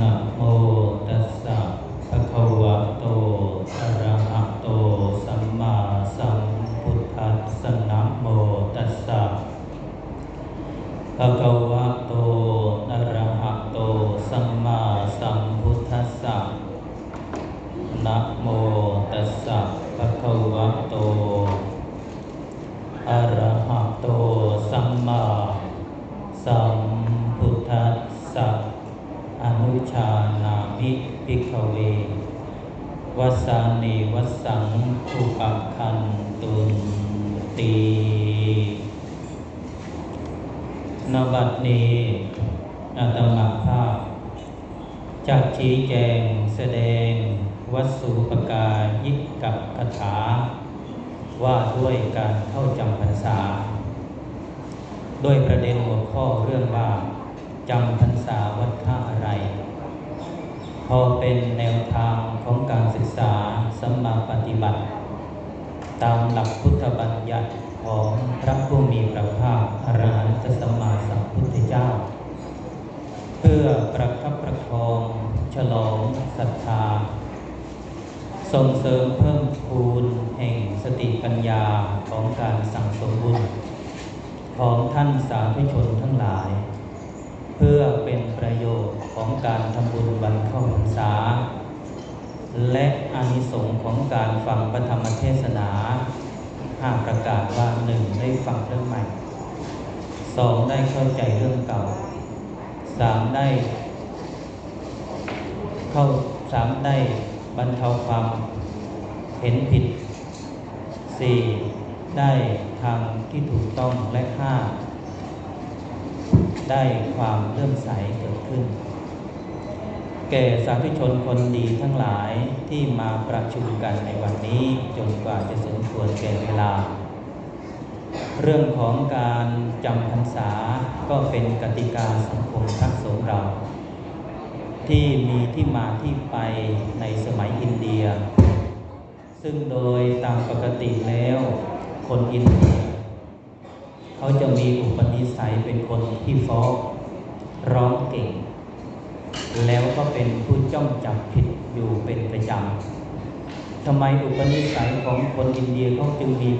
นะโมตัส ชี้แจงแสดง วัสสุปการยิกกับคาถา ว่าด้วยการเข้าจำพรรษา ด้วยประเด็นหัวข้อเรื่องว่าจำพรรษาวัดท่าอะไร พอเป็นแนวทางของการศึกษาสัมมาปฏิบัติ ตามหลักพุทธบัญญัติของพระผู้มีพระภาคอรหันตสัมมาสัมพุทธเจ้า เพื่อประคับประคอง ฉลองศรัทธา ส่งเสริมเพิ่มพูนแห่งสติปัญญาของการสั่งสมบุญ ของท่านสาธุชนทั้งหลาย เพื่อเป็นประโยชน์ของการทำบุญวันเข้าพรรษา และอานิสงส์ของการฟังพระธรรมเทศนาหากประกาศว่าหนึ่งได้ฟังเรื่องใหม่สองได้เข้าใจเรื่องเก่าสามได้ เข้าสามได้บรรเทาความเห็นผิดสี่ได้ทางที่ถูกต้องและห้าได้ความเลื่อมใสเกิดขึ้น แก่สาธุชนคนดีทั้งหลายที่มาประชุมกันในวันนี้จนกว่าจะสมควรแก่เวลา เรื่องของการจำพรรษาก็เป็นกติกาสังคมพระสงเรา ที่มีที่มาที่ไปในสมัยอินเดีย ซึ่งโดยตามปกติแล้ว คนอินเดีย เขาจะมีอุปนิสัยเป็นคนที่ฟ้องร้องเก่ง แล้วก็เป็นผู้จ้องจับผิดอยู่เป็นประจำทำไมอุปนิสัยของคนอินเดียเขาจึงมี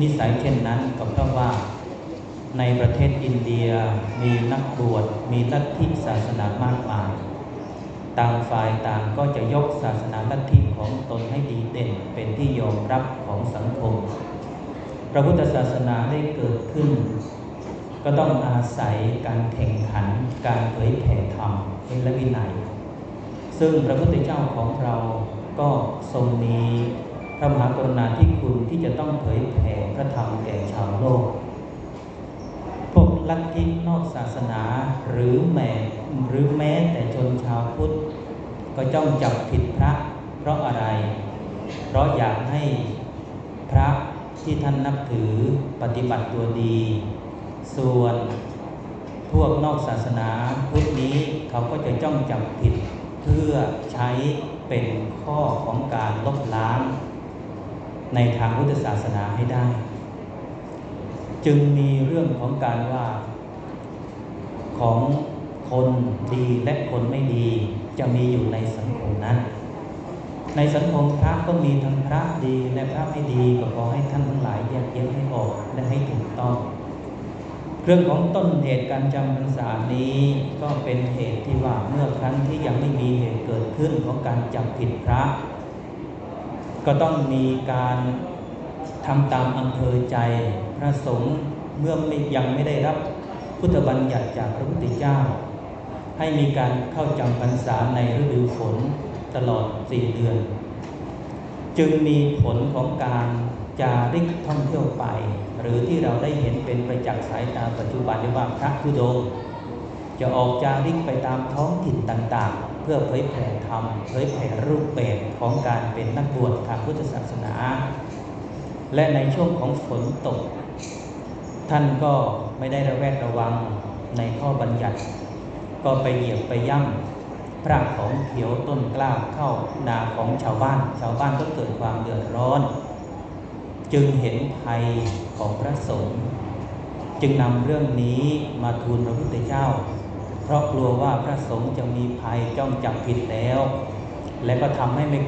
นิสัยเช่นนั้นก็เพราะว่าในประเทศอินเดียมีนักบวชมีลัทธิศาสนามากมาย ต่างฝ่ายต่างก็จะยกศาสนาลัทธิของตนให้ดีเด่นเป็นที่ยอมรับของสังคม พระพุทธศาสนาได้เกิดขึ้น ก็ต้องอาศัยการแข่งขันการเผยแผ่ธรรมและวินัย ซึ่งพระพุทธเจ้าของเราก็ทรงมีพระมหากรุณาธิคุณที่จะต้องเผยแผ่พระธรรมแก่ชาวโลก พวกลัทธินอกศาสนาหรือแม้หรือแม้แต่ชนชาวพุทธ ก็จ้องจับผิดพระเพราะอะไร เพราะอยากให้พระที่ท่านนับถือปฏิบัติตัวดี ส่วนพวกนอกศาสนาพุทธนี้เขาก็จะจ้องจับผิดเพื่อใช้เป็นข้อของการลบล้าง ในทางพุทธศาสนาให้ได้ จึงมีเรื่องของการว่าของคนดีและคนไม่ดี จะมีอยู่ในสังคมนั้น ในสังคมพระก็มีทั้งพระดีและพระไม่ดีก็ขอให้ท่านทั้งหลายแยกแยะให้ออกและให้ถูกต้อง เรื่องของต้นเหตุการจำพรรษานี้ก็เป็นเหตุที่ว่าเมื่อครั้งที่ยังไม่มีเหตุเกิดขึ้นของการจับผิดพระ ก็ต้องมีการทำตามอำเภอใจพระสงฆ์เมื่อไม่ยังไม่ได้รับพุทธบัญญัติจากพระพุทธเจ้า ให้มีการเข้าจำพรรษาในฤดูฝนตลอดสี่เดือน จึงมีผลของการจาริกท่องเที่ยวไป หรือที่เราได้เห็นเป็นประจักษ์สายตาปัจจุบันเรียกว่าพระธุดงจะออกจาริกไปตามท้องถิ่นต่างๆ เพื่อเผยแผ่ธรรมเผยแผ่รูปแบบของการเป็นนักบวชทางพุทธศาสนา และในช่วงของฝนตก ท่านก็ไม่ได้ระแวดระวังในข้อบัญญัติ ก็ไปเหยียบไปย่ำพระของเขียวต้นกล้าเข้านาของชาวบ้าน ชาวบ้านก็เกิดความเดือดร้อน จึงเห็นภัยของพระสงฆ์จึงนำเรื่องนี้มาทูลพระพุทธเจ้า เพราะกลัวว่าพระสงฆ์จะมีภัยจ้องจับผิดแล้ว และก็ทำให้ไม่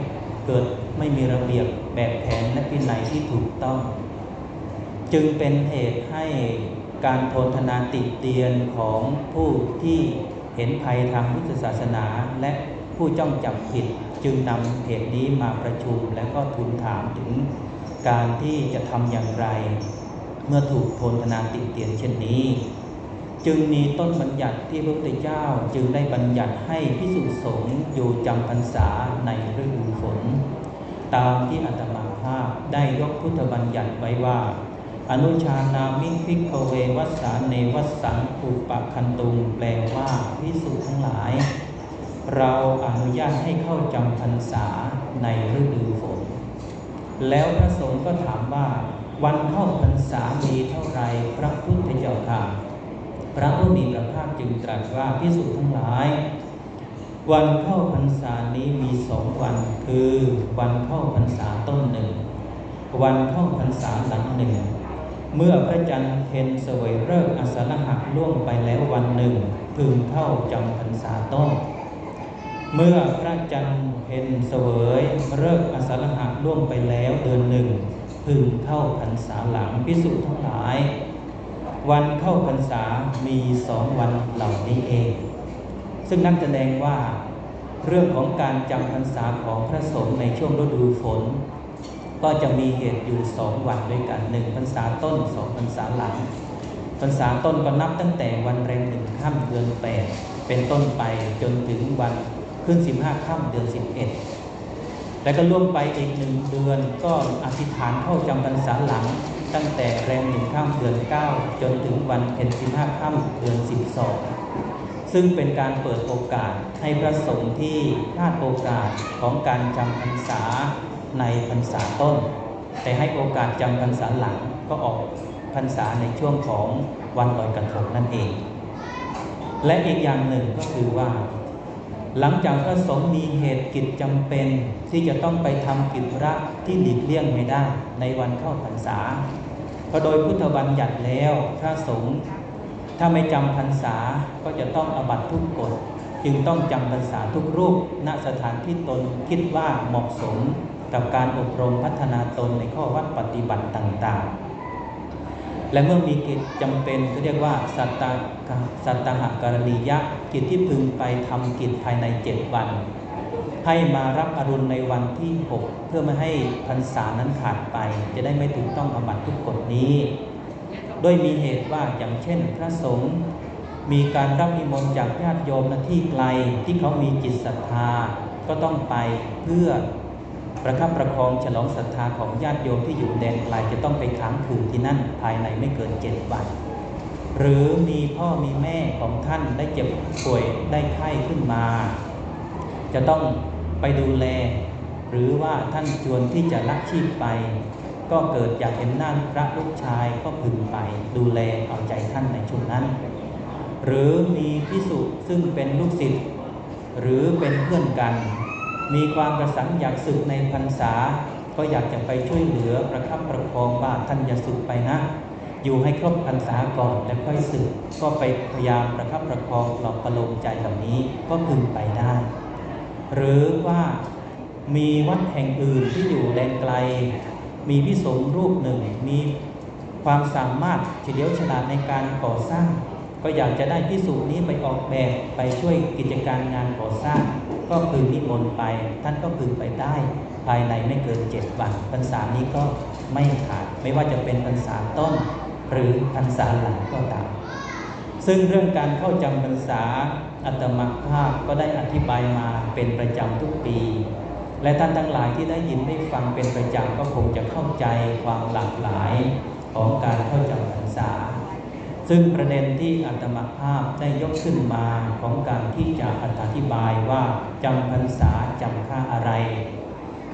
เกิดไม่มีระเบียบแบบแผนและพินัยที่ถูกต้อง จึงเป็นเหตุให้การโทนธนาติเตียนของผู้ที่ เห็นภัยทางพุทธศาสนา และผู้จ้องจับผิดจึงนำเหตุนี้มาประชุมและก็ทูลถามถึงการที่จะทำอย่างไร เมื่อถูกโทนธนาติเตียนเช่นนี้ จึงมีต้นบัญญัติที่พระพุทธเจ้าจึงได้บัญญัติให้พิสุสงฆ์อยู่จำพรรษาในฤดูฝน ตามที่อาตมาภาพได้ยกพุทธบัญญัติไว้ว่า อนุชานามิพิกเววัสสาเนวัสสังอุปคันตุงแปลว่าพิสุทั้งหลาย เราอนุญาตให้เข้าจำพรรษาในฤดูฝน แล้วพระสงฆ์ก็ถามว่า วันเข้าพรรษามีเท่าไรพระพุทธเจ้าค่ะ พระผู้มีพระภาคจึงตรัสว่าพิสุทั้งหลาย วันเข้าพรรษานี้มีสองวัน คือวันเข้าพรรษาต้นหนึ่ง วันเข้าพรรษาหลังหนึ่ง เมื่อพระจันทร์เพ็ญเสวยเลิกอสรหักล่วงไปแล้ววันหนึ่งพึงเข้าจำพรรษาต้น เมื่อพระจันทร์เพ็ญเสวยเลิกอสรหักล่วงไปแล้วเดือนหนึ่งพึงเข้าพรรษาหลังพิสุทั้งหลาย วันเข้าพรรษามีสองวันเหล่านี้เอง ซึ่งนั่นแสดงว่า เรื่องของการจำพรรษาของพระสงฆ์ในช่วงฤดูฝน ก็จะมีเหตุอยู่สองวันด้วยกันหนึ่งพรรษาต้นสองพรรษาหลังพรรษาต้นก็นับตั้งแต่วันแรมหนึ่งค่ำเดือนแปดเป็นต้นไปจนถึงวันขึ้นสิบห้าค่ำเดือนสิบเอ็ดแล้วก็ล่วงไปอีกหนึ่งเดือนก็อธิษฐานเข้าจำพรรษาหลัง ตั้งแต่แรมหนึ่งค่ำเดือนเก้าจนถึงวันเพ็ญสิบห้าค่ำเดือนสิบสองซึ่งเป็นการเปิดโอกาสให้พระสงฆ์ที่พลาดโอกาสของการจำพรรษา ในพรรษาต้น แต่ให้โอกาสจำพรรษาหลังก็ออกพรรษาในช่วงของวันลอยกระทงนั่นเอง และอีกอย่างหนึ่งก็คือว่า หลังจากพระสงฆ์มีเหตุกิจจำเป็นที่จะต้องไปทำกิจระที่หลีกเลี่ยงไม่ได้ในวันเข้าพรรษาเพราะโดยพุทธบัญญัติแล้วพระสงฆ์ถ้าไม่จำพรรษาก็จะต้องอบัตทุกกฎ จึงต้องจำพรรษาทุกรูปณสถานที่ตนคิดว่าเหมาะสม กับการอบรมพัฒนาตนในข้อวัดปฏิบัติต่างๆ และเมื่อมีกิจจำเป็นเขาเรียกว่าสัตตสัตหกรณียะกิจที่พึงไปทำกิจภายในเจ็ดวัน ให้มารับอรุณในวันที่ 6 เพื่อไม่ให้พรรษานั้นขาดไป จะได้ไม่ถูกต้องอบัตทุกกฎนี้ โดยมีเหตุว่าอย่างเช่น พระสงฆ์มีการรับนิมนต์จากญาติโยมณที่ไกลที่เขามีจิตศรัทธาก็ต้องไปเพื่อ ประคับประคองฉลองศรัทธาของญาติโยมที่อยู่แดนไกลจะต้องไปค้างคืนที่นั่นภายในไม่เกินเจ็ดวัน หรือมีพ่อมีแม่ของท่านได้เจ็บป่วยได้ไข้ขึ้นมา จะต้องไปดูแล หรือว่าท่านชวนที่จะลักชีพไป ก็เกิดอยากเห็นหน้าพระลูกชายก็พึงไปดูแลเอาใจท่านในช่วงนั้น หรือมีพิสุซึ่งเป็นลูกศิษย์หรือเป็นเพื่อนกัน มีความประสงค์อยากศึกในพรรษา ก็อยากจะไปช่วยเหลือประคับประคองว่าท่านอย่าศึกไปนะ อยู่ให้ครบพรรษาก่อนแล้วค่อยศึกก็ไปพยายามประคับประคองหลอกประโลมใจเหล่านี้ก็พึงไปได้ หรือว่ามีวัดแห่งอื่นที่อยู่แดนไกล มีพิสงรูปหนึ่งมีความสามารถเฉลียวฉลาดในการก่อสร้าง ก็อยากจะได้พิสูจน์นี้ไปออกแบบไปช่วยกิจการงานก่อสร้าง ก็พึงนิมนต์ไป ท่านก็พึงไปได้ ภายในไม่เกินเจ็ดวันพรรษานี้ก็ไม่ขาดไม่ว่าจะเป็นพรรษาต้น หรือพรรษาหลังก็ตามซึ่งเรื่องการเข้าจำพรรษาอัตมภาพก็ได้อธิบายมาเป็นประจำทุกปี และท่านทั้งหลายที่ได้ยินได้ฟังเป็นประจำก็คงจะเข้าใจความหลากหลายของการเข้าจำพรรษา ซึ่งประเด็นที่อัตมาภาพได้ยกขึ้นมาของการที่จะอธิบายว่าจำพรรษาจำค่าอะไร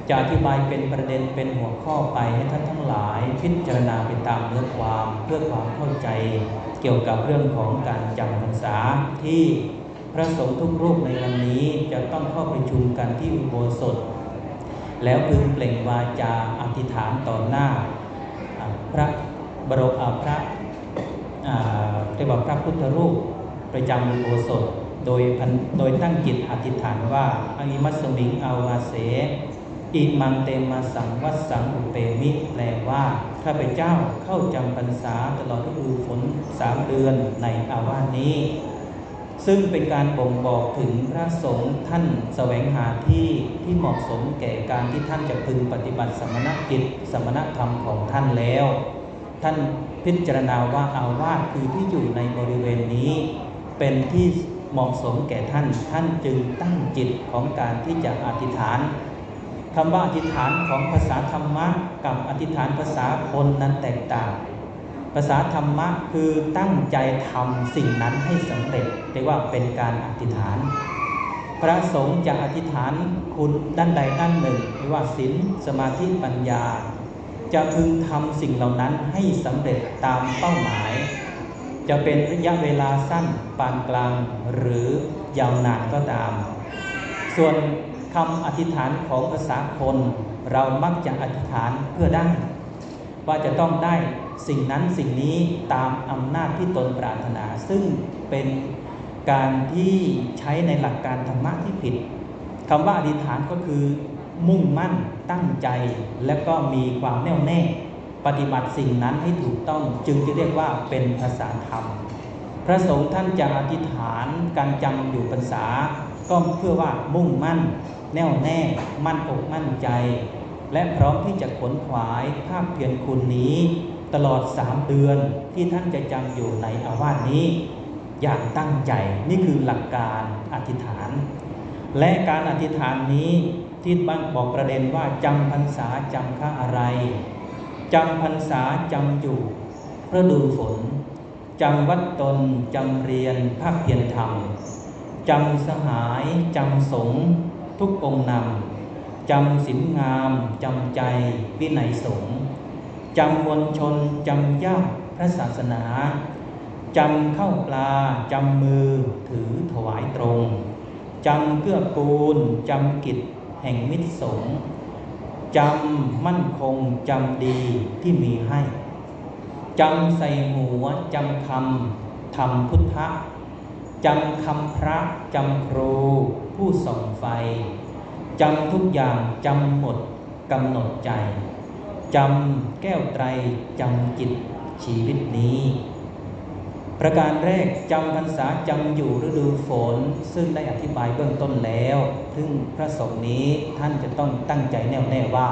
จะอธิบายเป็นประเด็นเป็นหัวข้อไปให้ท่านทั้งหลาย พิจารณาไปตามเนื้อความเพื่อความเข้าใจ เกี่ยวกับเรื่องของการจำพรรษาที่พระสงฆ์ทุกรูปในวันนี้จะต้องเข้าประชุมกันที่อุโบสถ แล้วพึงเปล่งวาจาอธิษฐานต่อหน้า พระบรมพระ เรียกว่าพระพุทธรูปประจำอุโบสถโดยพันโดยตั้งจิตอธิษฐานว่าอหิมัสมิงอาวาเสอิมังเตมาสังวัสสังอุเปมิแปลว่าข้าพเจ้าเข้าจำพรรษาตลอดฤดูฝนสามเดือนในอาวาสนี้ ซึ่งเป็นการบ่งบอกถึงพระสงฆ์ท่านแสวงหาที่ที่เหมาะสมแก่การที่ท่านจะพึงปฏิบัติสมณกิจสมณธรรมของท่านแล้ว ท่าน พิจารณาว่าอาวาสคือที่อยู่ในบริเวณนี้ เป็นที่เหมาะสมแก่ท่าน ท่านจึงตั้งจิตของการที่จะอธิษฐานคำว่าอธิษฐานของภาษาธรรมะกับอธิษฐานภาษาคนนั้นแตกต่าง ภาษาธรรมะคือตั้งใจทำสิ่งนั้นให้สำเร็จเรียกว่าเป็นการอธิษฐาน พระสงฆ์จะอธิษฐานคุณด้านใดด้านหนึ่งไม่ว่าศีลสมาธิปัญญา จะพึงทำสิ่งเหล่านั้นให้สำเร็จตามเป้าหมาย จะเป็นระยะเวลาสั้นปานกลางหรือยาวนานก็ตาม ส่วนคำอธิษฐานของภาษาคนเรามักจะอธิษฐานเพื่อได้ ว่าจะต้องได้สิ่งนั้นสิ่งนี้ตามอำนาจที่ตนปรารถนา ซึ่งเป็นการที่ใช้ในหลักการธรรมะที่ผิดคำว่าอธิษฐานก็คือ มุ่งมั่นตั้งใจ และก็มีความแน่วแน่ ปฏิบัติสิ่งนั้นให้ถูกต้องจึงจะเรียกว่าเป็นภาษาธรรม พระสงฆ์ท่านจะอธิษฐานการจำอยู่พรรษา ก็เพื่อว่ามุ่งมั่น แน่วแน่ มั่นอกมั่นใจ และพร้อมที่จะขนขวายภาพเพียรคุณนี้ ตลอดสามเดือนที่ท่านจะจำอยู่ในอาวาสนี้ อย่างตั้งใจนี่คือหลักการอธิษฐาน และการอธิษฐานนี้ ที่บ้างบอกประเด็นว่าจำพรรษาจำค่าอะไรจำพรรษาจำอยู่ฤดูฝนจำวัดตนจำเรียนภาคเพียรธรรมจำสหายจำสงฆ์ทุกองนำจำสินงามจำใจวินัยสงฆ์จำมวลชนจำญาติพระศาสนาจำเข้าปลาจำมือถือถวายตรงจำเกื้อกูลจำกิจ แห่งมิตรสงฆ์จำมั่นคงจำดีที่มีให้จำใส่หัวจำคำทำพุทธะจำคำพระจำครูผู้ส่องไฟจำทุกอย่างจำหมดกำหนดใจจำแก้วไตรจำจิตชีวิตนี้ ประการแรกจำพรรษาจำอยู่ฤดูฝน ซึ่งได้อธิบายเบื้องต้นแล้ว ซึ่งพระสงฆ์นี้ท่านจะต้องตั้งใจแน่วแน่ว่า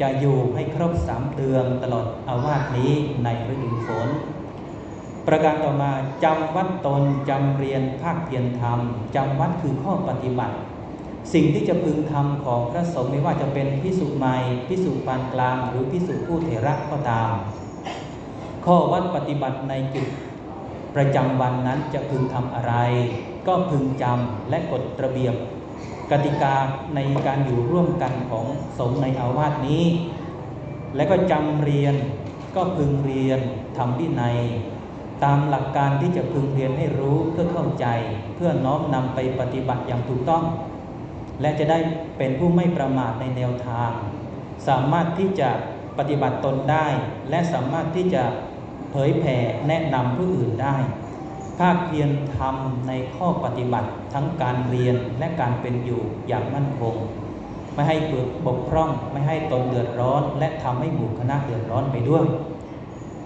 จะอยู่ให้ครบสามเดือนตลอดอาวาสนี้ในฤดูฝน ประการต่อมาจำวัดตนจำเรียนภาคเพียรธรรมจำวัดคือข้อปฏิบัติ สิ่งที่จะพึงทำของพระสงฆ์ไม่ว่าจะเป็นพิสุใหม่พิสุปานกลาง หรือพิสุผู้เถระก็ตาม ข้อวัดปฏิบัติในจุด ประจำวันนั้นจะพึงทำอะไร ก็พึงจำและกฎระเบียบ กติกาในการอยู่ร่วมกันของสงฆ์ในอาวาสนี้ และก็จำเรียนก็พึงเรียนทำวินัยตามหลักการที่จะพึงเรียนให้รู้เพื่อเข้าใจ เพื่อน้อมนำไปปฏิบัติอย่างถูกต้อง และจะได้เป็นผู้ไม่ประมาทในแนวทาง สามารถที่จะปฏิบัติตนได้ และสามารถที่จะ เผยแผ่แนะนำผู้อื่นได้ภาคเพียรทำในข้อปฏิบัติทั้งการเรียนและการเป็นอยู่อย่างมั่นคง ไม่ให้เกิดบกพร่อง ไม่ให้ตนเดือดร้อน และทำให้หมู่คณะเดือดร้อนไปด้วย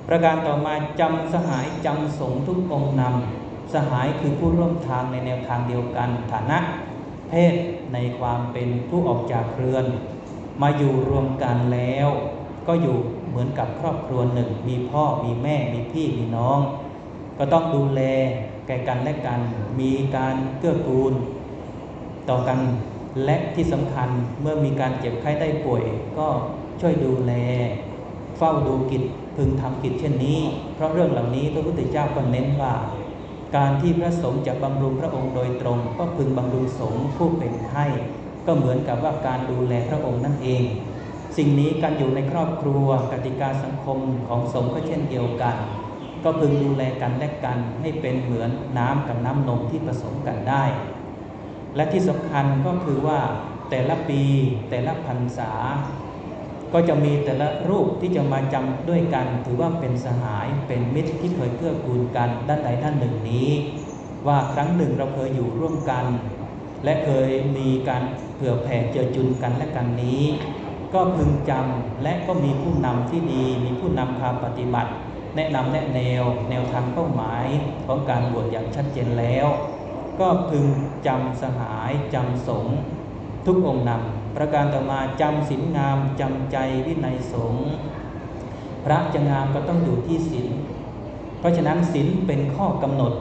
ประการต่อมาจำสหายจำสงฆ์ทุกองนำสหายคือผู้ร่วมทางในแนวทางเดียวกันฐานะ เพศในความเป็นผู้ออกจากเครือน มาอยู่รวมกันแล้ว ก็อยู่ เหมือนกับครอบครัวหนึ่ง มีพ่อมีแม่มีพี่มีน้อง ก็ต้องดูแลแก่กันและกัน มีการเกื้อกูล ต่อกันและที่สำคัญเมื่อมีการเจ็บไข้ได้ป่วย ก็ช่วยดูแล เฝ้าดูกิจพึงทำกิจเช่นนี้ เพราะเรื่องเหล่านี้พระพุทธเจ้าก็เน้นว่า การที่พระสงฆ์จะบำรุงพระองค์โดยตรง ก็พึงบำรุงสงฆ์ผู้เป็นไข้ก็เหมือนกับว่าการดูแลพระองค์นั่นเอง สิ่งนี้การอยู่ในครอบครัวกติกาสังคมของสงฆ์ก็เช่นเดียวกัน ก็พึงดูแลกันและกันให้เป็นเหมือนน้ำกับน้ำนมที่ผสมกันได้ และที่สำคัญก็คือว่าแต่ละปีแต่ละพรรษา ก็จะมีแต่ละรูปที่จะมาจำด้วยกัน ถือว่าเป็นสหายเป็นมิตรที่เคยเกื้อกูลกันด้านใดด้านหนึ่งนี้ ว่าครั้งหนึ่งเราเคยอยู่ร่วมกัน และเคยมีการเผื่อแผ่เจอจุนกันและกันนี้ ก็พึงจำและก็มีผู้นำที่ดี มีผู้นำพาปฏิบัติ แนะนำแนะแนว แนวทางเป้าหมายของการบวชอย่างชัดเจนแล้ว ก็พึงจำสหายจำสงฆ์ทุกองค์นำประการต่อมาจำศีลงามจำใจวินัยสงฆ์พระจะงามก็ต้องอยู่ที่ศีลเพราะฉะนั้นศีลเป็นข้อกำหนด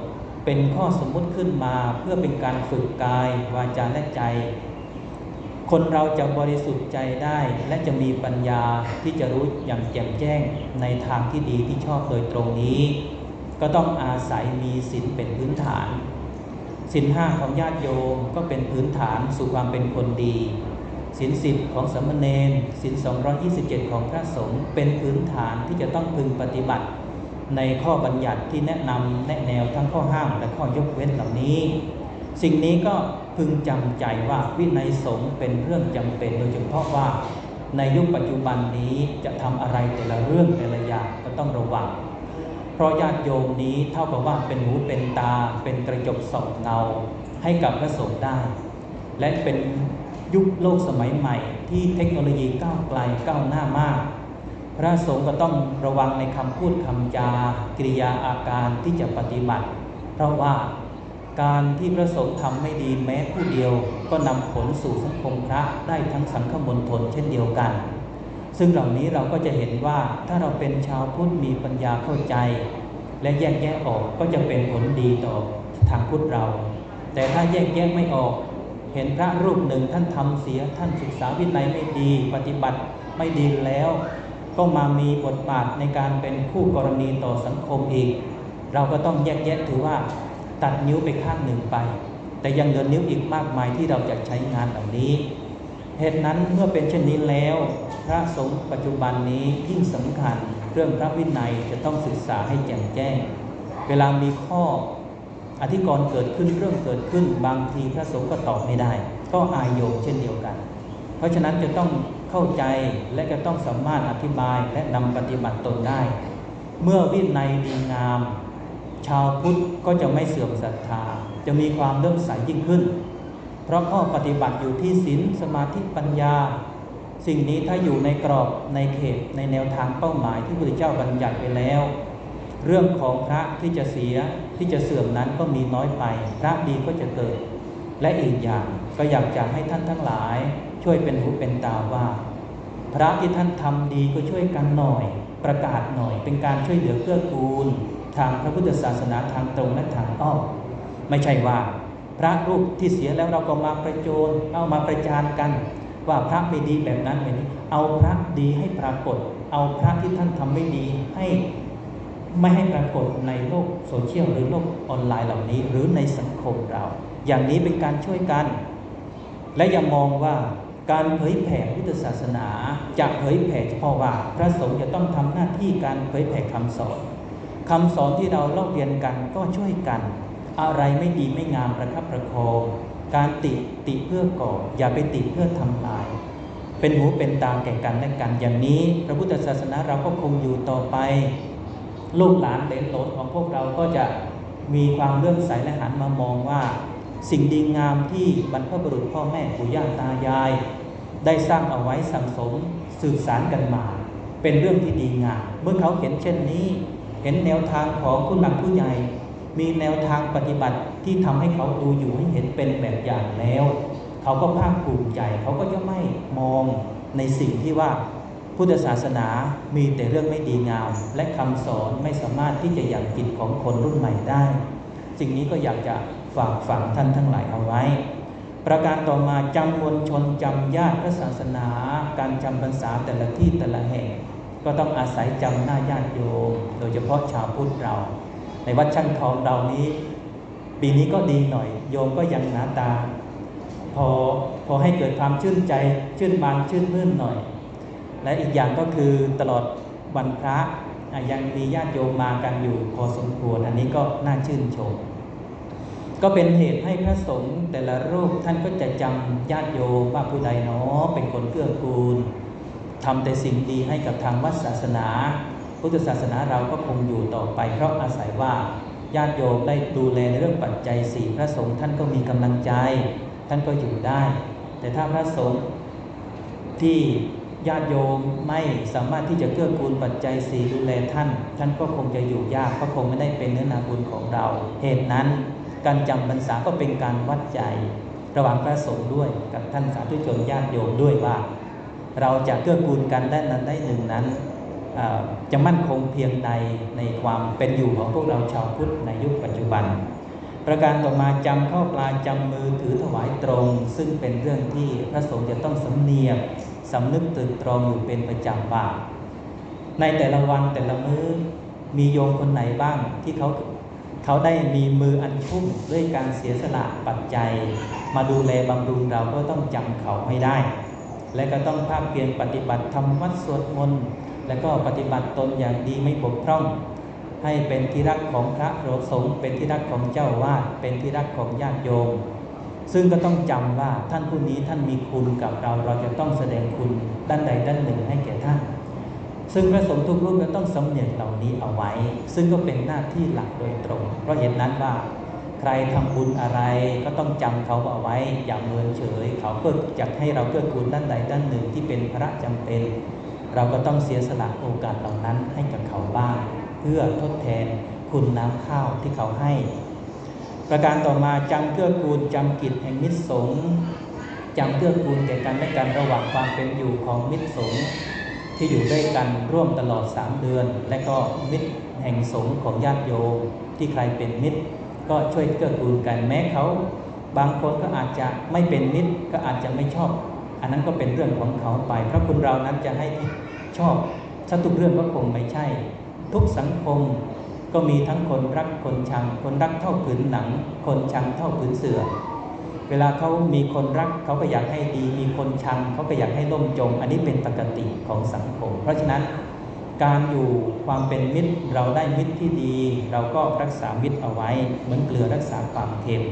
เป็นข้อสมมุติขึ้นมาเพื่อเป็นการฝึกกายวาจาและใจ คนเราจะบริสุทธิ์ใจได้ และจะมีปัญญาที่จะรู้อย่างแจ่มแจ้งในทางที่ดีที่ชอบโดยตรงนี้ ก็ต้องอาศัยมีศีลเป็นพื้นฐานศีลห้าของญาติโยมก็เป็นพื้นฐานสู่ความเป็นคนดีศีลสิบของสมณเณรศีล227 ของพระสงฆ์เป็นพื้นฐานที่จะต้องพึงปฏิบัติ ในข้อบัญญัติที่แนะนำแนะแนวทั้งข้อห้ามและข้อยกเว้นเหล่านี้ สิ่งนี้ก็ พึงจำใจว่าวินัยสงฆ์เป็นเรื่องจำเป็นโดยเฉพาะว่าในยุคปัจจุบันนี้จะทำอะไรแต่ละเรื่องแต่ละอย่างก็ต้องระวัง เพราะญาติโยมนี้เท่ากับว่าเป็นหูเป็นตา เป็นกระจกส่องเงาให้กับพระสงฆ์ได้ และเป็นยุคโลกสมัยใหม่ ที่เทคโนโลยีก้าวไกลก้าวหน้ามาก พระสงฆ์ก็ต้องระวังในคำพูดคำจากริยาอาการที่จะปฏิบัติ เพราะว่า การที่พระสงฆ์ทำไม่ดีแม้ผู้เดียว ก็นำผลสู่สังคมพระได้ทั้งสังคมณฑลเช่นเดียวกัน ซึ่งเหล่านี้เราก็จะเห็นว่าถ้าเราเป็นชาวพุทธมีปัญญาเข้าใจ และแยกแยะออกก็จะเป็นผลดีต่อทางพุทธเรา แต่ถ้าแยกแยะไม่ออก เห็นพระรูปหนึ่งท่านทำเสียท่านศึกษาวินัยไม่ดี ปฏิบัติไม่ดีแล้ว ก็มามีบทบาทในการเป็นคู่กรณีต่อสังคมอีก เราก็ต้องแยกแยะถือว่า ตัดนิ้วไปข้างหนึ่งไป แต่ยังเหลือนิ้วอีกมากมายที่เราจะใช้งานเหล่านี้ เหตุนั้นเมื่อเป็นเช่นนี้แล้ว พระสงฆ์ปัจจุบันนี้ยิ่งสำคัญเรื่องพระวินัยจะต้องศึกษาให้แจ่มแจ้ง เวลามีข้ออธิกรณ์เกิดขึ้นเรื่องเกิดขึ้น บางทีพระสงฆ์ก็ตอบไม่ได้ ก็อายโยมเช่นเดียวกัน เพราะฉะนั้นจะต้องเข้าใจและจะต้องสามารถอธิบายและนำปฏิบัติตนได้ เมื่อวินัยดีงาม ชาวพุทธก็จะไม่เสื่อมศรัทธา จะมีความเลื่อมใสยิ่งขึ้น เพราะข้อปฏิบัติอยู่ที่ศีลสมาธิปัญญา สิ่งนี้ถ้าอยู่ในกรอบในเขตในแนวทางเป้าหมายที่พระพุทธเจ้าบัญญัติไปแล้ว เรื่องของพระที่จะเสียที่จะเสื่อมนั้นก็มีน้อยไป พระดีก็จะเกิด และอีกอย่างก็อยากจะให้ท่านทั้งหลาย ช่วยเป็นหูเป็นตาว่า พระที่ท่านทำดีก็ช่วยกันหน่อย ประกาศหน่อย เป็นการช่วยเหลือเกื้อกูล ทางพระพุทธศาสนาทางตรงและทางอ้อมไม่ใช่ว่า พระรูปที่เสียแล้วเราก็มาประโจนเอามาประจานกัน ว่าพระไม่ดีแบบนั้นแบบนี้เอาพระดีให้ปรากฏ เอาพระที่ท่านทำไม่ดีให้ไม่ให้ปรากฏในโลกโซเชียลหรือโลกออนไลน์เหล่านี้ หรือในสังคมเรา อย่างนี้เป็นการช่วยกัน และอย่ามองว่าการเผยแผ่พุทธศาสนาจะเผยแผ่เฉพาะว่าพระสงฆ์จะต้องทำหน้าที่การเผยแผ่คำสอน คำสอนที่เราเล่าเรียนกันก็ช่วยกัน อะไรไม่ดีไม่งามประคับประคองการติติเพื่อก่ออย่าไปติเพื่อทำลาย เป็นหูเป็นตาแก่กันและกันอย่างนี้ พระพุทธศาสนาเราก็คงอยู่ต่อไป ลูกหลานเหลนหลนของพวกเราก็จะมีความเลื่อมใสและหันมามองว่า สิ่งดีงามที่บรรพบุรุษพ่อแม่ปู่ย่าตายาย ได้สร้างเอาไว้สั่งสมสื่อสารกันมา เป็นเรื่องที่ดีงามเมื่อเขาเห็นเช่นนี้ ห็นแนวทางของผู้นำผู้ใหญ่ มีแนวทางปฏิบัติที่ทำให้เขาดูอยู่ให้เห็นเป็นแบบอย่างแล้ว เขาก็ภาคภูมิใจเขาก็จะไม่มองในสิ่งที่ว่าพุทธศาสนามีแต่เรื่องไม่ดีงาม และคำสอนไม่สามารถที่จะยังจิตของคนรุ่นใหม่ได้ สิ่งนี้ก็อยากจะฝากฝังท่านทั้งหลายเอาไว้ ประการต่อมาจำมวลชนจำญาติพระศาสนา การจำพรรษาแต่ละที่แต่ละแห่ง ก็ต้องอาศัยจำหน้าญาติโยม โดยเฉพาะชาวพุทธเรา ในวัดช่างทองเรานี้ ปีนี้ก็ดีหน่อย โยมก็ยังหนาตา พอพอให้เกิดความชื่นใจ ชื่นบานชื่นมื่นหน่อย และอีกอย่างก็คือตลอดวันพระอะยังมีญาติโยมมากันอยู่พอสมควรอันนี้ก็น่าชื่นชม ก็เป็นเหตุให้พระสงฆ์แต่ละรูปท่านก็จะจำญาติโยมว่าผู้ใดเนาะเป็นคนเกื้อกูล ทำแต่สิ่งดีให้กับทางวัดศาสนา พุทธศาสนาเราก็คงอยู่ต่อไป เพราะอาศัยว่าญาติโยมได้ดูแลในเรื่องปัจจัยสี่พระสงฆ์ท่านก็มีกำลังใจ ท่านก็อยู่ได้ แต่ถ้าพระสงฆ์ที่ญาติโยมไม่สามารถที่จะเกื้อกูลปัจจัยสี่ดูแลท่าน ท่านก็คงจะอยู่ยากก็คงไม่ได้เป็นเนื้อนาบุญของเรา เหตุนั้น การจำพรรษาก็เป็นการวัดใจ ระหว่างพระสงฆ์ด้วยกับท่านสาธุชนญาติโยมด้วยว่า เราจะเกื้อกูลกันได้นั้นได้หนึ่งนั้น จะมั่นคงเพียงใดในความเป็นอยู่ของพวกเราชาวพุทธในยุคปัจจุบัน ประการต่อมาจำข้าวปลาจำมือถือถวายตรง ซึ่งเป็นเรื่องที่พระสงฆ์จะต้องสำเนียกสำนึกตื่นตรองอยู่เป็นประจำว่าในแต่ละวันแต่ละมื้อมีโยมคนไหนบ้างที่เขาเขาได้มีมืออันชุ่มด้วยการเสียสละปัจจัย มาดูแลบำรุงเราก็ต้องจำเขาไม่ได้ และก็ต้องภาคเพียรปฏิบัติทำวัดสวดมนต์และก็ปฏิบัติตนอย่างดีไม่บกพร่อง ให้เป็นที่รักของพระโรสงเป็นที่รักของเจ้าวาดเป็นที่รักของญาติโยม ซึ่งก็ต้องจำว่าท่านผู้นี้ท่านมีคุณกับเราเราจะต้องแสดงคุณด้านใดด้านหนึ่งให้แก่ท่าน ซึ่งพระสงฆ์ทุกรูปก็ต้องสำเนียกเหล่านี้เอาไว้ ซึ่งก็เป็นหน้าที่หลักโดยตรง เพราะเหตุนั้นว่า ใครทำบุญอะไรก็ต้องจำเขาเอาไว้อย่าเมินเฉย เขาก็จะให้เราเกื้อกูลด้านใดด้านหนึ่งที่เป็นพระจำเป็น เราก็ต้องเสียสละโอกาสเหล่านั้นให้กับเขาบ้าง เพื่อทดแทนคุณน้ำข้าวที่เขาให้ ประการต่อมาจำเกื้อกูลจำกิจแห่งมิตรสงฆ์จำเกื้อกูลแก่กันและกันระหว่างความเป็นอยู่ของมิตรสงฆ์ที่อยู่ด้วยกันร่วมตลอดสามเดือน และก็มิตรแห่งสงฆ์ของญาติโยมที่ใครเป็นมิตร ก็ช่วยเกื้อกูลกันแม้เขาบางคนก็อาจจะไม่เป็นมิตรก็อาจจะไม่ชอบ อันนั้นก็เป็นเรื่องของเขาไป เพราะคุณเรานั้นจะให้ชอบถ้าทุกเรื่องก็คงไม่ใช่ ทุกสังคมก็มีทั้งคนรักคนชัง คนรักเท่าผืนหนัง คนชังเท่าผืนเสือเวลาเขามีคนรักเขาก็อยากให้ดี มีคนชังเขาก็อยากให้ล่มจม อันนี้เป็นปกติของสังคม เพราะฉะนั้น การอยู่ความเป็นมิตรเราได้มิตรที่ดี เราก็รักษามิตรเอาไว้ เหมือนเกลือรักษาความเค็ม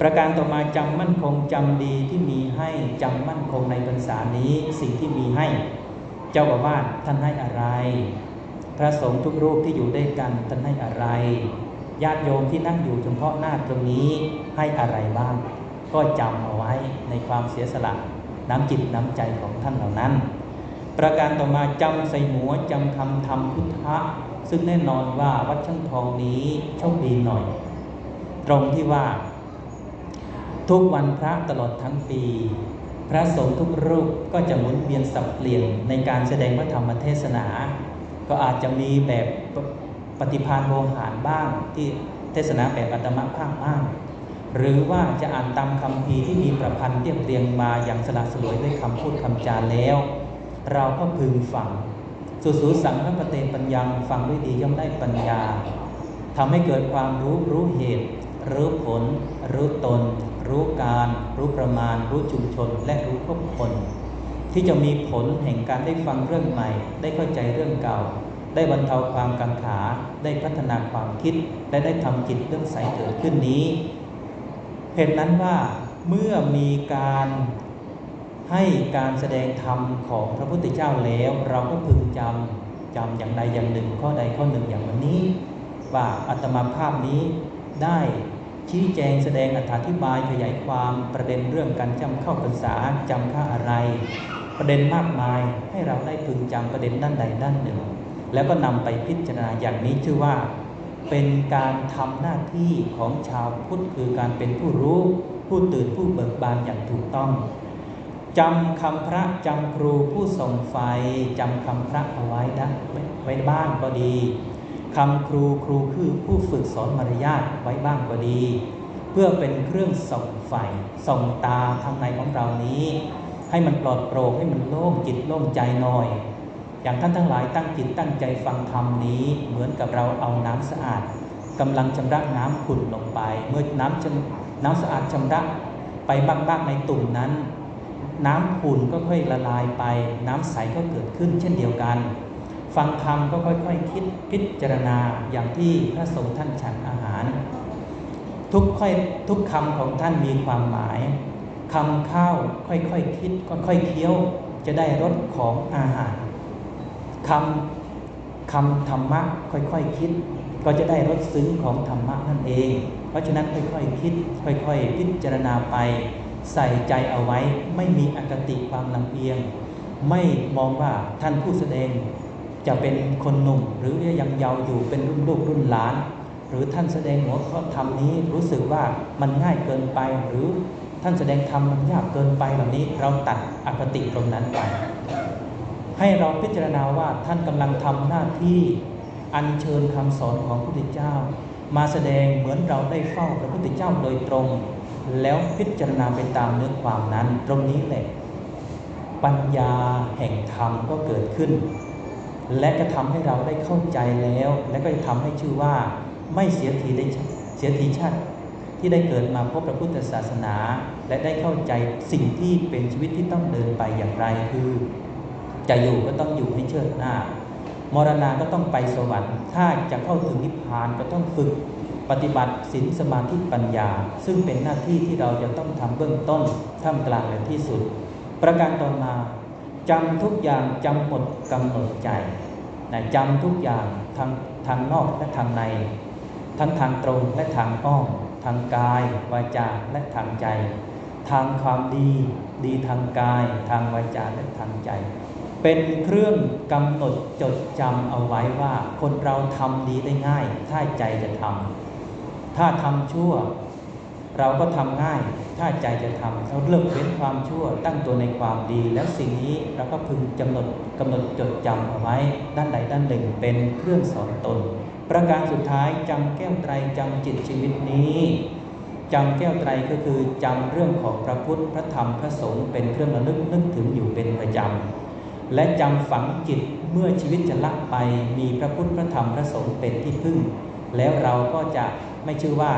ประการต่อมาจำมั่นคงจำดีที่มีให้จำมั่นคงในพรรษานี้สิ่งที่มีให้ เจ้าอาว่าท่านให้อะไร พระสงฆ์ทุกรูปที่อยู่ด้วยกันท่านให้อะไรญาติโยมที่นั่งอยู่เฉพาะหน้าตรงนี้ให้อะไรบ้าง ก็จำเอาไว้ในความเสียสละน้ำจิตน้ำใจของท่านเหล่านั้น ประการต่อมาจำใส่หัวจำคำธรรมพุทธะ ซึ่งแน่นอนว่าวัดช่างทองนี้โชคดีหน่อย ตรงที่ว่า ทุกวันพระตลอดทั้งปี พระสงฆ์ทุกรูปก็จะหมุนเวียนสับเปลี่ยนในการแสดงพระธรรมเทศนา ก็อาจจะมีแบบปฏิพานโมหารบ้างที่เทศนาแบบอัตมะภาคบ้างหรือว่าจะอ่านตามคำพีที่มีประพันธ์เรียบเรียงมาอย่างสละสลวยด้วยคำพูดคำจาแล้ว เราก็พึงฟัง สุสูสังพระปเตปัญญาฟังด้วยดีย่อมได้ปัญญาทำให้เกิดความรู้รู้เหตุ รู้ผล รู้ตน รู้การ รู้ประมาณ รู้ชุมชน และรู้ทุกคน ที่จะมีผลแห่งการได้ฟังเรื่องใหม่ ได้เข้าใจเรื่องเก่า ได้บรรเทาความกังขา ได้พัฒนาความคิด และได้ทำจิตเรื่องใสเกิดขึ้นนี้เหตุนั้นว่าเมื่อมีการ ให้การแสดงธรรมของพระพุทธเจ้าแล้ว เราก็พึงจำจำอย่างใดอย่างหนึ่ง ข้อใดข้อหนึ่งอย่างวันนี้ ว่าอัตมาภาพนี้ได้ชี้แจงแสดงอธิบายขยายความประเด็นเรื่องการจำเข้าภาษาจำค่าอะไร ประเด็นมากมายให้เราได้พึงจำประเด็นด้านใดด้านหนึ่ง แล้วก็นำไปพิจารณาอย่างนี้ชื่อว่า เป็นการทำหน้าที่ของชาวพุทธคือการเป็นผู้รู้ ผู้ตื่นผู้เบิกบานอย่างถูกต้อง จำคำพระจำครูผู้ส่งไฟจำคำพระเอาไว้นะไว้บ้านก็ดีคำครูครูคือผู้ฝึกสอนมารยาทไว้บ้างก็ดี เพื่อเป็นเครื่องส่องไฟส่องตาทางในของเรานี้ ให้มันปลอดโปร่งให้มันโล่งจิตโล่งใจหน่อย อย่างท่านทั้งหลายตั้งจิตตั้งใจฟังธรรมนี้ เหมือนกับเราเอาน้ำสะอาดกำลังชำระน้ำขุ่นลงไป เมื่อน้ำน้ำสะอาดชำระไปบ้างๆในตุ่มนั้น น้ำขุ่นก็ค่อยละลายไป น้ำใสก็เกิดขึ้นเช่นเดียวกัน ฟังธรรมก็ค่อยๆคคิดพิจารณาอย่างที่พระสงฆ์ท่านฉันอาหาร ทุกค่อยทุกคำของท่านมีความหมายคำข้าวค่อยๆคคิดค่อยๆเคี้ยวจะได้รสของอาหารคำคำธรรมะค่อยๆคคิด ก็จะได้รสซึ้งของธรรมะนั่นเอง เพราะฉะนั้นค่อยๆคิด ค่อยๆ พิจารณาไป ใส่ใจเอาไว้ ไม่มีอคติความลำเอียง ไม่มองว่าท่านผู้แสดงจะเป็นคนหนุ่ม หรือยังเยาว์อยู่เป็นรุ่นลูกรุ่นหลาน หรือท่านแสดงหัวข้อธรรมนี้รู้สึกว่ามันง่ายเกินไปหรือท่านแสดงธรรมมันยากเกินไปเหล่านี้ เราตัดอคติตรงนั้นไปให้เราพิจารณาว่าท่านกำลังทำหน้าที่อัญเชิญคำสอนของพระพุทธเจ้า มาแสดงเหมือนเราได้เฝ้าพระพุทธเจ้าโดยตรง แล้วพิจารณาไปตามเนื้อความนั้น ตรงนี้แหละปัญญาแห่งธรรมก็เกิดขึ้น และจะทำให้เราได้เข้าใจแล้ว และก็จะทำให้ชื่อว่าไม่เสียทีได้เสียทีชาติที่ได้เกิดมาพบพระพุทธศาสนา และได้เข้าใจสิ่งที่เป็นชีวิตที่ต้องเดินไปอย่างไรคือ จะอยู่ก็ต้องอยู่ให้เชิดหน้ามรณาก็ต้องไปสวรรค์ถ้าจะเข้าถึงนิพพานก็ต้องฝึก ปฏิบัติศีลสมาธิปัญญา ซึ่งเป็นหน้าที่ที่เราจะต้องทำเบื้องต้นท่ามกลางและที่สุด ประการต่อมาจำทุกอย่างจำหมดกำหนดใจนะจำทุกอย่างทางทางนอกและทางใน ทั้งทางตรงและทางอ้อมทางกายวาจาและทางใจ ทางความดีดีทางกาย ทางวาจาและทางใจ เป็นเครื่องกำหนดจดจำเอาไว้ว่า คนเราทำดีได้ง่าย ถ้าใจจะทำ ถ้าทำชั่ว เราก็ทำง่าย ถ้าใจจะทำเราเลิกเว้นความชั่ว ตั้งตัวในความดี แล้วสิ่งนี้เราก็พึงกำหนดกำหนดจดจำเอาไว้ ด้านใดด้านหนึ่งเป็นเครื่องสอนตน ประการสุดท้ายจำแก้วไตรจำจิตชีวิตนี้จำแก้วไตรก็คือจำเรื่องของพระพุทธพระธรรมพระสงฆ์เป็นเครื่องระลึกนึกถึงอยู่เป็นประจำและจำฝังจิตเมื่อชีวิตจะละไปมีพระพุทธพระธรรมพระสงฆ์เป็นที่พึ่ง แล้วเราก็จะไม่ชื่อว่า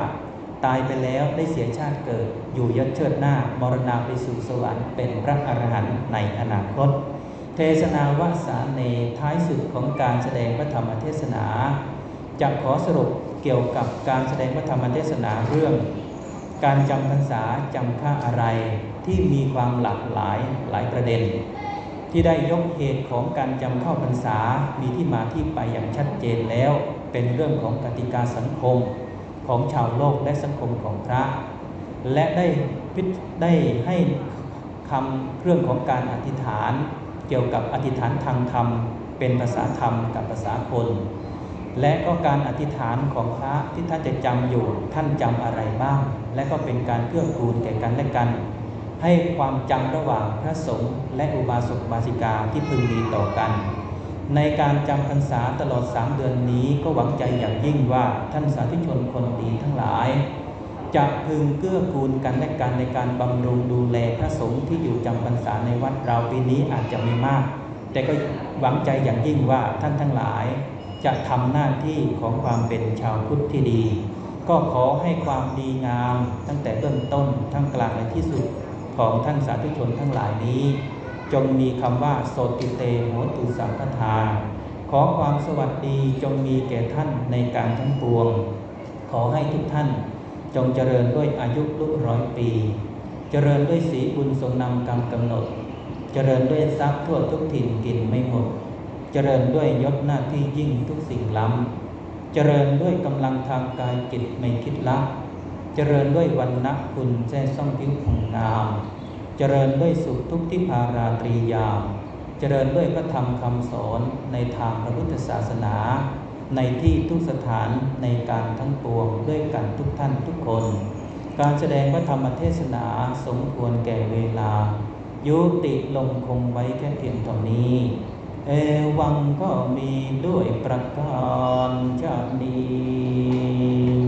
ตายไปแล้วได้เสียชาติเกิด อยู่ยศเชิดหน้ามรณาไปสู่สวรรค์เป็นพระอรหันต์ในอนาคต เทศนาวสาเนท้ายสุดของการแสดงพระธรรมเทศนาจะขอสรุปเกี่ยวกับการแสดงพระธรรมเทศนาเรื่อง การจำพรรษาจำค่าอะไรที่มีความหลากหลายหลายประเด็น ที่ได้ยกเหตุของการจำเข้าพรรษามีที่มาที่ไปอย่างชัดเจนแล้ว เป็นเรื่องของกติกาสังคมของชาวโลกและสังคมของพระ และได้พิได้ให้คำเรื่องของการอธิษฐาน เกี่ยวกับอธิษฐานทางธรรม เป็นภาษาธรรมกับภาษาคน และก็การอธิษฐานของพระที่ท่านจะจำอยู่ท่านจำอะไรบ้าง และก็เป็นการเพื่อกูลแก่กันและกัน ให้ความจำระหว่างพระสงฆ์และอุบาสกบาสิกาที่พึงมีต่อกัน ในการจำพรรษาตลอดสามเดือนนี้ก็หวังใจอย่างยิ่งว่าท่านสาธุชนคนดีทั้งหลายจะพึงเกื้อกูลกันและกันในการบำรุงดูแลพระสงฆ์ที่อยู่จำพรรษาในวัดเราปีนี้อาจจะไม่มาก แต่ก็หวังใจอย่างยิ่งว่าท่านทั้งหลาย จะทำหน้าที่ของความเป็นชาวพุทธที่ดี ก็ขอให้ความดีงาม ตั้งแต่เบื้องต้นทั้งกลางและที่สุดของท่านสาธุชนทั้งหลายนี้ จงมีคำว่าโสติเตโหตุสัมปทา ขอความสวัสดีจงมีแก่ท่านในการทั้งปวง ขอให้ทุกท่าน จงเจริญด้วยอายุลุร้อยปี เจริญด้วยสีบุญทรงนำกรรมกำหนด เจริญด้วยทรัพย์ทั่วทุกถิ่นกินไม่หมด เจริญด้วยยศหน้าที่ยิ่งทุกสิ่งล้ำ เจริญด้วยกำลังทางกายจิตไม่คิดละ เจริญด้วยวันนักคุณแจ้ซ่องผิวผ่องงาม เจริญด้วยสุขทุกที่พาราตรียามเจริญด้วยพระธรรมคำสอนในทางพระพุทธศาสนา ในที่ทุกสถานในการทั้งปวงด้วยกันทุกท่านทุกคน การแสดงพระธรรมเทศนาสมควรแก่เวลา ยุติลงคงไว้แค่เพียงเท่านี้ เอวังก็มีด้วยประการชาตินี้